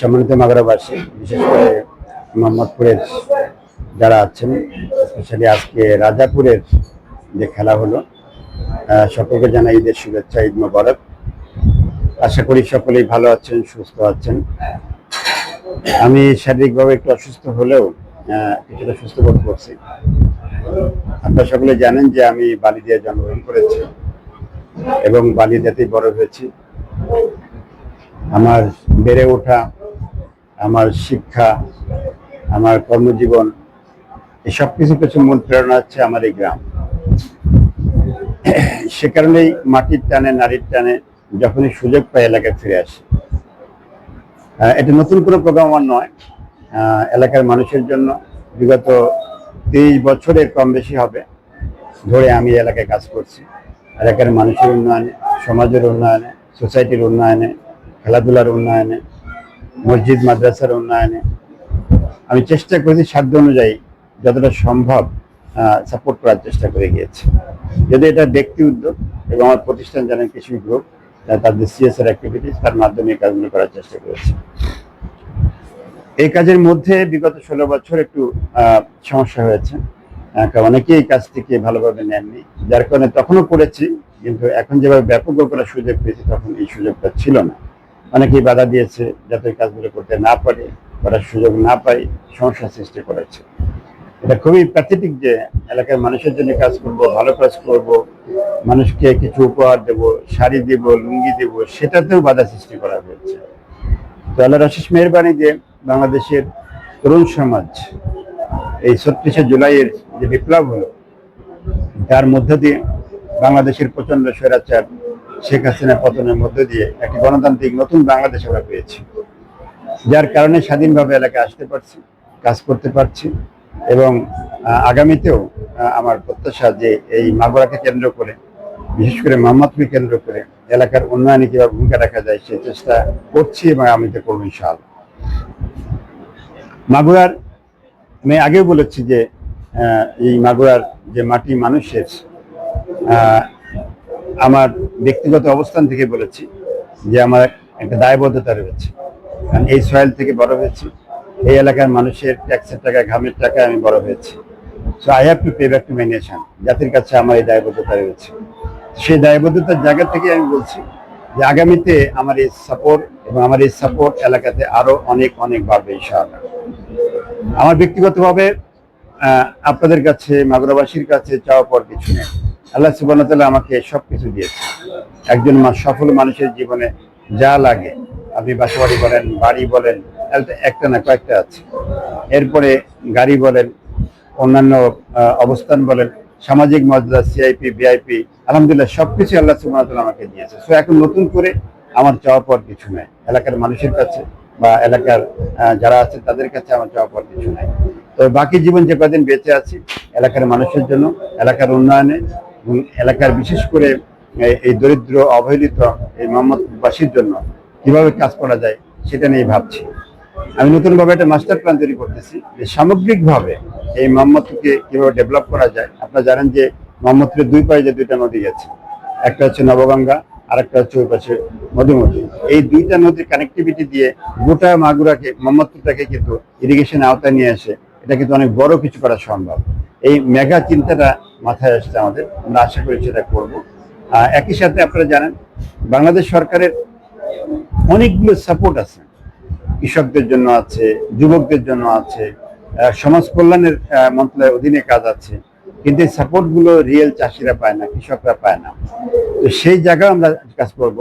সম্মানিত মাগরাবাসী, বিশেষ করে মোহাম্মদপুরের যারা আছেন স্পেশালি আজকে রাজাপুরের যে খেলা হলো সকলকে জানাই ঈদের শুভেচ্ছা, ঈদ মোবারক। আশা করি সকলেই ভালো আছেন, সুস্থ আছেন। আমি শারীরিকভাবে একটু অসুস্থ হলেও কিছুটা সুস্থ বোধ করছি। আপনারা সকলে জানেন যে আমি বালিদিয়া জন্মগ্রহণ করেছি এবং বালিদিয়াতেই বড় হয়েছি। আমার বেড়ে ওঠা, আমার শিক্ষা, আমার কর্মজীবন, এই সব কিছু কিছু মূল প্রেরণা হচ্ছে আমার এই গ্রাম। সে কারণেই মাটির টানে, নারীর টানে যখনই সুযোগ পাই এলাকায় ফিরে আসি। এটা নতুন কোনো প্রোগ্রাম আমার নয়। এলাকার মানুষের জন্য বিগত তেইশ বছরের কম বেশি হবে ধরে আমি এলাকায় কাজ করছি। এলাকার মানুষের উন্নয়নে, সমাজের উন্নয়নে, সোসাইটির উন্নয়নে খেলাধুলার উন্নয়নে, মসজিদ, মাদ্রাসার উন্নয়নে। আমি চেষ্টা করেছি সাধ্য অনুযায়ী যতটা সম্ভব সাপোর্ট করার চেষ্টা করে গিয়েছি। যদি এটা ব্যক্তি উদ্যোগ এবং আমার প্রতিষ্ঠান জানেন কৃষি গ্রুপ তাদের সিএসআর অ্যাক্টিভিটিস তার মাধ্যমে কাজগুলো করার চেষ্টা করেছি। এই কাজের মধ্যে বিগত ষোলো বছর একটু সমস্যা হয়েছে। অনেকেই এই কাজ থেকে ভালোভাবে নেননি। যার কারণে তখনও করেছি, কিন্তু এখন যেভাবে ব্যাপক করার সুযোগ পেয়েছি, তখন এই সুযোগটা ছিল না। অনেকেই বাধা দিয়েছে যাতে কাজগুলো করতে না পারে, করার সুযোগ না পাই সমস্যার সৃষ্টি করেছে। এটা খুবই প্যাথেটিক যে এলাকার মানুষের জন্য কাজ করব, ভালো কাজ করব, মানুষকে কিছু উপহার দেব, শাড়ি দেব, লুঙ্গি দেব, সেটাতেও বাধা সৃষ্টি করা হয়েছে। তো আল্লাহর আশিস মেহরবানি যে বাংলাদেশের তরুণ সমাজ এই ছত্রিশে জুলাইয়ের যে বিপ্লব হলো, তার মধ্য দিয়ে বাংলাদেশের প্রচণ্ড স্বৈরাচার শেখ হাসিনা পতনের মধ্য দিয়ে একটি গণতান্ত্রিক নতুন বাংলাদেশ আমরা পেয়েছি। যার কারণে স্বাধীনভাবে এলাকায় আসতে পারছি, কাজ করতে পারছি এবং আগামীতেও আমার প্রত্যাশা যে এই মাগুরাকে কেন্দ্র করে, বিশেষ করে মোহাম্মদকে কেন্দ্র করে এলাকার উন্নয়নে কীভাবে ভূমিকা রাখা যায় সেই চেষ্টা করছি এবং আমিতে করব ইনশাআল্লাহ। মাগুরার, আমি আগেও বলেছি যে এই মাগুরার যে মাটি মানুষের আমার ব্যক্তিগত অবস্থান থেকে বলেছি যে আমার একটা দায়বদ্ধতা রয়েছে। কারণ এই সয়েল থেকে বড় হয়েছি। এই এলাকার মানুষের ট্যাক্সের টাকা ঘামের টাকা আমি বড় হয়েছি। So I have to pay back to my nation জাতির কাছে আমার এই দায়বদ্ধতা রয়েছে। সেই দায়বদ্ধতার জায়গা থেকে আমি বলছি যে আগামীতে আমার এই সাপোর্ট এবং আমার এই সাপোর্ট এলাকাতে আরও অনেক অনেক বাড়বে, ইনশাআল্লাহ। আমার ব্যক্তিগতভাবে আপনাদের কাছে, মাগুরাবাসীর কাছে চাওয়া পর কিছু নেই। আল্লাহ সুবাহ আমাকে সব কিছু দিয়েছে। একজন সফল মানুষের জীবনে যা লাগে, আপনি বাসাবাড়ি বলেন, বাড়ি বলেন একটা- না কয়েকটা আছে। এরপরে গাড়ি বলেন, অন্যান্য অবস্থান বলেন, সামাজিক মর্যাদা সিআইপি বিআইপি আলহামদুলিল্লাহ সবকিছু আল্লাহ সুবাহ আমাকে দিয়েছে। সো এখন নতুন করে আমার চাওয়া পর কিছু নেই। এলাকার মানুষের কাছে বা এলাকার যারা আছে তাদের কাছে আমার চাওয়া পর কিছু নাই। তো বাকি জীবন যে কদিন বেঁচে আছি, এলাকার মানুষের জন্য, এলাকার উন্নয়নে এবং এলাকার বিশেষ করে এই- দরিদ্র, অবহেলিত এই মোহাম্মদবাসীর জন্য কীভাবে কাজ করা যায় সেটা নিয়ে ভাবছি। আমি নতুনভাবে একটা মাস্টার প্ল্যান তৈরি করতেছি যে সামগ্রিকভাবে এই মোহাম্মদকে কীভাবে ডেভেলপ করা যায়। আপনারা জানেন যে মোহাম্মদপুরের দুই পাশে যে দুইটা নদী গেছে একটা হচ্ছে নবগঙ্গা আর একটা হচ্ছে ওই পাশে মধুমতি। এই দুইটা নদীর কানেক্টিভিটি দিয়ে গোটা মাগুরাকে, মোহাম্মদপুরটাকে কিন্তু ইরিগেশন আওতায় নিয়ে আসে এটা কিন্তু অনেক বড় কিছু করা সম্ভব। এই মেগা চিন্তাটা মাথায় আসছে আমাদের। আমরা আশা করি সেটা করব। একই সাথে আপনারা জানেন, বাংলাদেশ সরকারের অনেকগুলো সাপোর্ট আছে। কৃষকদের জন্য আছে, যুবকদের জন্য আছে সমাজ কল্যাণের মন্ত্রণালয়ের অধীনে কাজ আছে। কিন্তু এই সাপোর্টগুলো রিয়েল চাষিরা পায় না, কৃষকরা পায় না। তো সেই জায়গায় আমরা কাজ করব।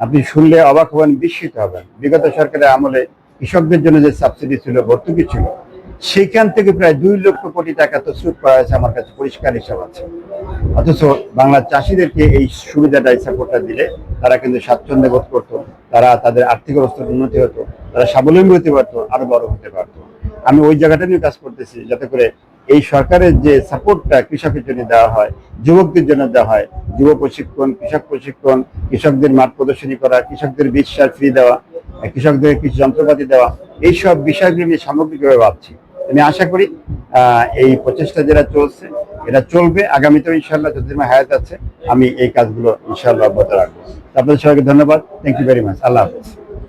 আপনি শুনলে অবাক হবেন, বিস্মিত হবেন। বিগত সরকারের আমলে কৃষকদের জন্য যে সাবসিডি ছিল, ভর্তুকি ছিল সেখান থেকে প্রায় দুই লক্ষ কোটি টাকা তো সুদ করা হয়েছে আমার কাছে, পরিষ্কার হিসাব আছে। অথচ বাংলা চাষিদেরকে এই সুবিধাটা সাপোর্টটা দিলে তারা কিন্তু স্বাচ্ছন্দ্য বোধ করতো, তারা তাদের আর্থিক অবস্থার উন্নতি হতো, তারা স্বাবলম্বী হতে পারতো, আরও বড় হতে পারতো। আমি ওই জায়গাটা নিয়ে কাজ করতেছি, যাতে করে এই সরকারের যে সাপোর্টটা কৃষকের জন্য দেওয়া হয়, যুবকদের জন্য দেওয়া হয়, যুব প্রশিক্ষণ, কৃষক প্রশিক্ষণ, কৃষকদের মাঠ প্রদর্শনী করা, কৃষকদের বীজ সার ফ্রি দেওয়া, কৃষকদের কিছু যন্ত্রপাতি দেওয়া, এইসব বিষয়গুলো নিয়ে সামগ্রিকভাবে ভাবছি। আমি আশা করি এই প্রচেষ্টা যেটা চলছে, এটা চলবে। আগামীতেও ইনশাল্লাহ যতদিন আমার হায়াত আছে, আমি এই কাজগুলো ইনশাল্লাহ অব্যাহত রাখব। আপনাদের সবাইকে ধন্যবাদ। Thank you very much Allah হাফেজ।